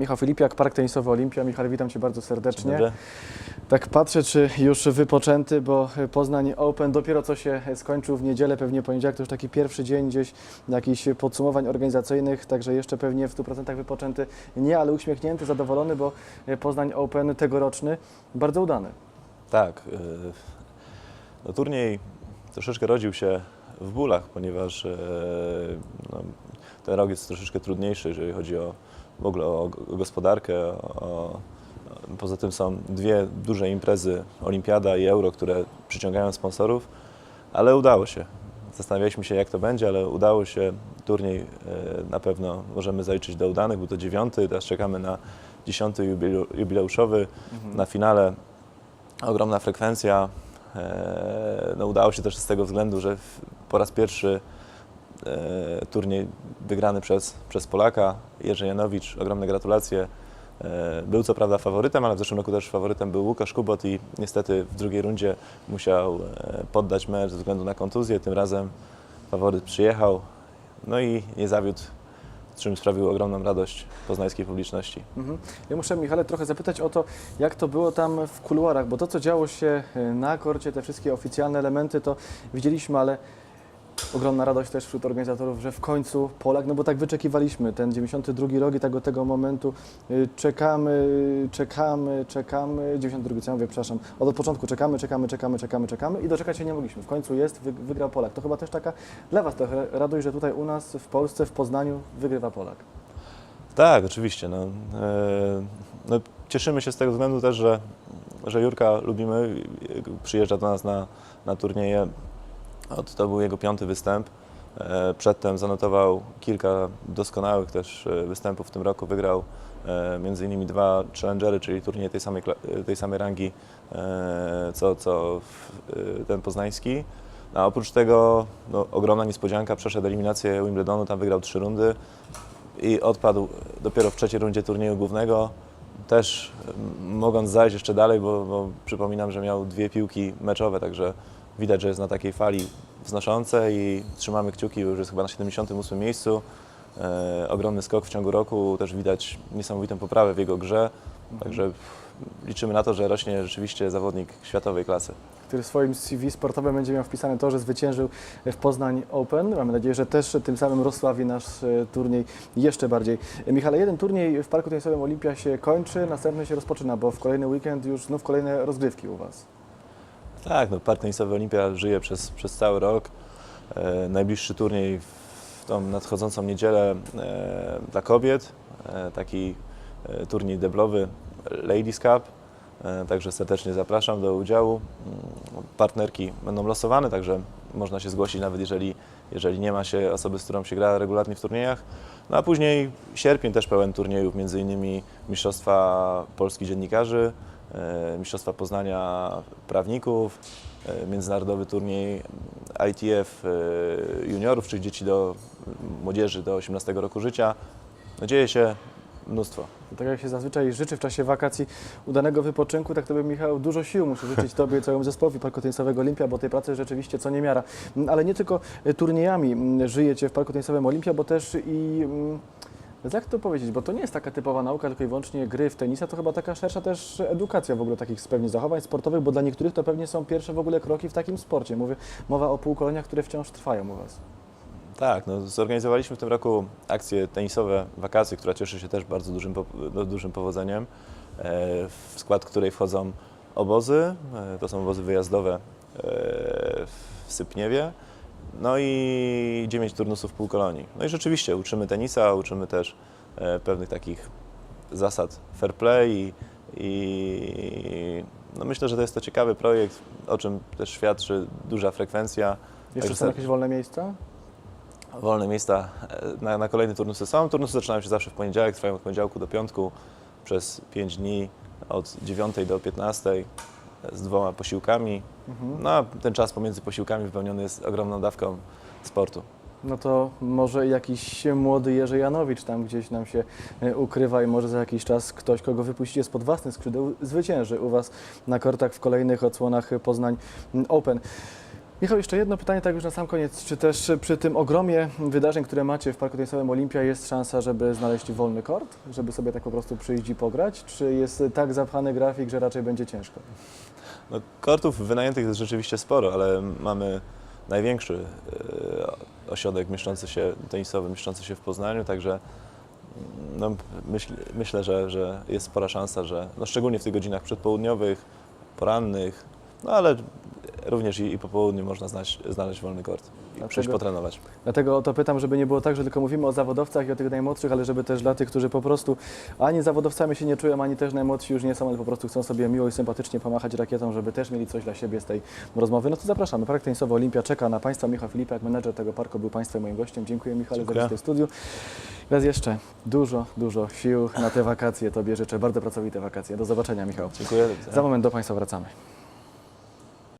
Michał Filipiak, Park Tenisowy Olimpia. Michał, witam Cię bardzo serdecznie. Tak patrzę, czy już wypoczęty, bo Poznań Open dopiero co się skończył w niedzielę, pewnie poniedziałek to już taki pierwszy dzień gdzieś jakichś podsumowań organizacyjnych, także jeszcze pewnie w 100% wypoczęty nie, ale uśmiechnięty, zadowolony, bo Poznań Open tegoroczny bardzo udany. Tak. y, No, turniej troszeczkę rodził się w bólach, ponieważ e, no, ten rok jest troszeczkę trudniejszy, jeżeli chodzi o w ogóle o gospodarkę. O, poza tym są dwie duże imprezy, Olimpiada i Euro, które przyciągają sponsorów, ale udało się. Zastanawialiśmy się, jak to będzie, ale udało się. Turniej e, na pewno możemy zaliczyć do udanych. Był to dziewiąty, teraz czekamy na dziesiąty jubileu- jubileuszowy. Na finale ogromna frekwencja. E, No, udało się też z tego względu, że po raz pierwszy e, turniej wygrany przez, przez Polaka, Jerzy Janowicz, ogromne gratulacje. E, Był co prawda faworytem, ale w zeszłym roku też faworytem był Łukasz Kubot i niestety w drugiej rundzie musiał e, poddać mecz ze względu na kontuzję. Tym razem faworyt przyjechał, no i nie zawiódł, czym sprawił ogromną radość poznańskiej publiczności. Mhm. Ja muszę Michale trochę zapytać o to, jak to było tam w kuluarach, bo to co działo się y, na korcie, te wszystkie oficjalne elementy, to widzieliśmy, ale ogromna radość też wśród organizatorów, że w końcu Polak, no bo tak wyczekiwaliśmy, ten 92 rok i tego, tego momentu, y, czekamy, czekamy, czekamy, 92, co ja mówię, przepraszam, od początku czekamy, czekamy, czekamy, czekamy, czekamy i doczekać się nie mogliśmy. W końcu jest, wy, wygrał Polak. To chyba też taka dla Was trochę radość, że tutaj u nas w Polsce, w Poznaniu wygrywa Polak. Tak, oczywiście. No, e, no, cieszymy się z tego względu też, że, że Jurka lubimy. Przyjeżdża do nas na, na turnieje. Od, to był jego piąty występ. E, Przedtem zanotował kilka doskonałych też e, występów w tym roku. Wygrał e, między innymi dwa challengery, czyli turnieje tej samej, tej samej rangi co, co ten poznański. A oprócz tego no, ogromna niespodzianka, przeszedł eliminację Wimbledonu, tam wygrał trzy rundy i odpadł dopiero w trzeciej rundzie turnieju głównego. Też mogąc zajść jeszcze dalej, bo, bo przypominam, że miał dwie piłki meczowe, także widać, że jest na takiej fali wznoszącej i trzymamy kciuki, już jest chyba na 78 miejscu. E, ogromny skok w ciągu roku, też widać niesamowitą poprawę w jego grze, także liczymy na to, że rośnie rzeczywiście zawodnik światowej klasy. który w swoim CV sportowym będzie miał wpisane to, że zwyciężył w Poznań Open. Mamy nadzieję, że też tym samym rozsławi nasz e, turniej jeszcze bardziej. E, Michale, jeden turniej w Parku Tenisowym Olimpia się kończy, następny się rozpoczyna, bo w kolejny weekend już znów kolejne rozgrywki u Was. Tak, no Park Tenisowy Olimpia żyje przez, przez cały rok. E, najbliższy turniej w tą nadchodzącą niedzielę e, dla kobiet, e, taki e, turniej deblowy Ladies Cup. E, także serdecznie zapraszam do udziału. Mm, Partnerki będą losowane, także można się zgłosić nawet jeżeli, jeżeli nie ma się osoby, z którą się gra regularnie w turniejach. No a później sierpień też pełen turniejów, między innymi Mistrzostwa Polski Dziennikarzy, Mistrzostwa Poznania Prawników, e, międzynarodowy turniej ITF e, juniorów, czyli dzieci do młodzieży do 18 roku życia. No, dzieje się mnóstwo. Tak jak się zazwyczaj życzy w czasie wakacji udanego wypoczynku, tak to by Michał dużo sił muszę życzyć Tobie i całemu zespołowi Parku Tenisowego Olimpia, bo tej pracy rzeczywiście co niemiara. Mm, Ale nie tylko e, turniejami mm, żyjecie w Parku Tenisowym Olimpia, bo też i... mm, Jak to powiedzieć, bo to nie jest taka typowa nauka, tylko i wyłącznie gry w tenisa, to chyba taka szersza też edukacja w ogóle takich pewnie zachowań sportowych, bo dla niektórych to pewnie są pierwsze w ogóle kroki w takim sporcie. Mówię, mowa o półkoleniach, które wciąż trwają u Was. Tak, no, zorganizowaliśmy w tym roku akcję tenisowe wakacje, która cieszy się też bardzo dużym, no, dużym powodzeniem, e, w skład której wchodzą obozy, e, to są obozy wyjazdowe e, w Sypniewie, no i 9 turnusów półkolonii. No i rzeczywiście uczymy tenisa, uczymy też e, pewnych takich zasad fair play i, no myślę, że to jest to ciekawy projekt, o czym też świadczy duża frekwencja. Jeszcze Także są jakieś wolne miejsca? Wolne miejsca e, na, na kolejne turnusy są. Turnusy zaczynają się zawsze w poniedziałek, trwają od poniedziałku do piątku przez 5 dni, od 9 do 15 e, z dwoma posiłkami. Mhm. No a ten czas pomiędzy posiłkami wypełniony jest ogromną dawką sportu. No to może jakiś młody Jerzy Janowicz tam gdzieś nam się e, ukrywa i może za jakiś czas ktoś, kogo wypuścicie spod własnych skrzydeł, zwycięży u Was na kortach w kolejnych odsłonach Poznań Open. Michał, jeszcze jedno pytanie, tak już na sam koniec. Czy też przy tym ogromie wydarzeń, które macie w Parku Tenisowym Olimpia jest szansa, żeby znaleźć wolny kort? Żeby sobie tak po prostu przyjść i pograć? Czy jest tak zapchany grafik, że raczej będzie ciężko? No, kortów wynajętych jest rzeczywiście sporo, ale mamy największy e, ośrodek mieszczący się, tenisowy mieszczący się w Poznaniu, także mm, no, myśl, myślę, że, że jest spora szansa, że no, szczególnie w tych godzinach przedpołudniowych, porannych, no ale również i, i po południu można znaleźć, znaleźć wolny kort i Dlatego- przyjść potrenować. Dlatego o to pytam, żeby nie było tak, że tylko mówimy o zawodowcach i o tych najmłodszych, ale żeby też dla tych, którzy po prostu ani zawodowcami się nie czują, ani też najmłodsi już nie są, ale po prostu chcą sobie miło i sympatycznie pomachać rakietą, żeby też mieli coś dla siebie z tej rozmowy. No to zapraszamy. Park Tenisowy Olimpia czeka na Państwa. Michał Filipek, menedżer tego parku, był Państwa moim gościem. Dziękuję Michale za Dziękuję. wizytę w studiu. Raz jeszcze dużo, dużo sił na te wakacje. Tobie życzę bardzo pracowite wakacje. Do zobaczenia Michał. Dziękuję. Za moment do Państwa wracamy.